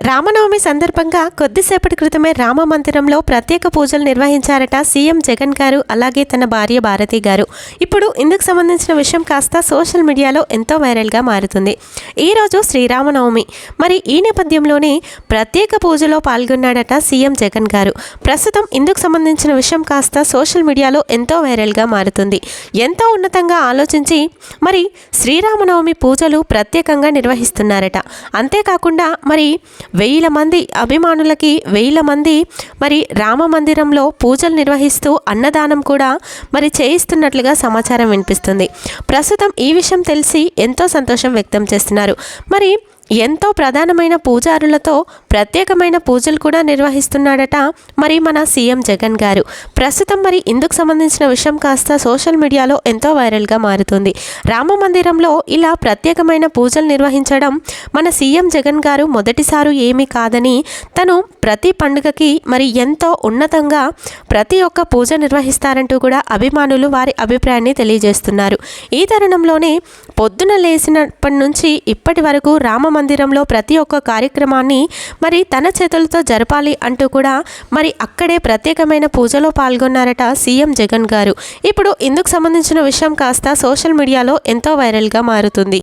రామనవమి సందర్భంగా కొద్దిసేపటి క్రితమే రామ మందిరంలో ప్రత్యేక పూజలు నిర్వహించారట సీఎం జగన్ గారు అలాగే తన భార్య భారతి గారు. ఇప్పుడు ఇందుకు సంబంధించిన విషయం కాస్త సోషల్ మీడియాలో ఎంతో వైరల్గా మారుతుంది. ఈరోజు శ్రీరామనవమి. మరి ఈ నేపథ్యంలోనే ప్రత్యేక పూజలో పాల్గొన్నాడట సీఎం జగన్ గారు. ప్రస్తుతం ఇందుకు సంబంధించిన విషయం కాస్త సోషల్ మీడియాలో ఎంతో వైరల్గా మారుతుంది. ఎంతో ఉన్నతంగా ఆలోచించి మరి శ్రీరామనవమి పూజలు ప్రత్యేకంగా నిర్వహిస్తున్నారట. అంతేకాకుండా మరి వేల మంది అభిమానులకి వేల మంది మరి రామ మందిరంలో పూజలు నిర్వహిస్తూ అన్నదానం కూడా మరి చేయిస్తున్నట్లుగా సమాచారం వినిపిస్తుంది. ప్రస్తుతం ఈ విషయం తెలిసి ఎంతో సంతోషం వ్యక్తం చేస్తున్నారు. మరి ఎంతో ప్రధానమైన పూజారులతో ప్రత్యేకమైన పూజలు కూడా నిర్వహిస్తున్నాడట మరి మన సీఎం జగన్ గారు. ప్రస్తుతం మరి ఇందుకు సంబంధించిన విషయం కాస్త సోషల్ మీడియాలో ఎంతో వైరల్గా మారుతుంది. రామ మందిరంలో ఇలా ప్రత్యేకమైన పూజలు నిర్వహించడం మన సీఎం జగన్ గారు మొదటిసారి ఏమీ కాదని తను ప్రతి పండుగకి మరి ఎంతో ఉన్నతంగా ప్రతి ఒక్క పూజ నిర్వహిస్తారంటూ కూడా అభిమానులు వారి అభిప్రాయాన్ని తెలియజేస్తున్నారు. ఈ తరుణంలోనే పొద్దున లేచినప్పటి నుంచి ఇప్పటి వరకు రామ మందిరంలో ప్రతి ఒక్క కార్యక్రమాన్ని మరి తన చేతులతో జరపాలి అంటూ కూడా మరి అక్కడే ప్రత్యేకమైన పూజలో పాల్గొన్నారట సీఎం జగన్ గారు. ఇప్పుడు ఇందుకు సంబంధించిన విషయం కాస్త సోషల్ మీడియాలో ఎంతో వైరల్గా మారుతుంది.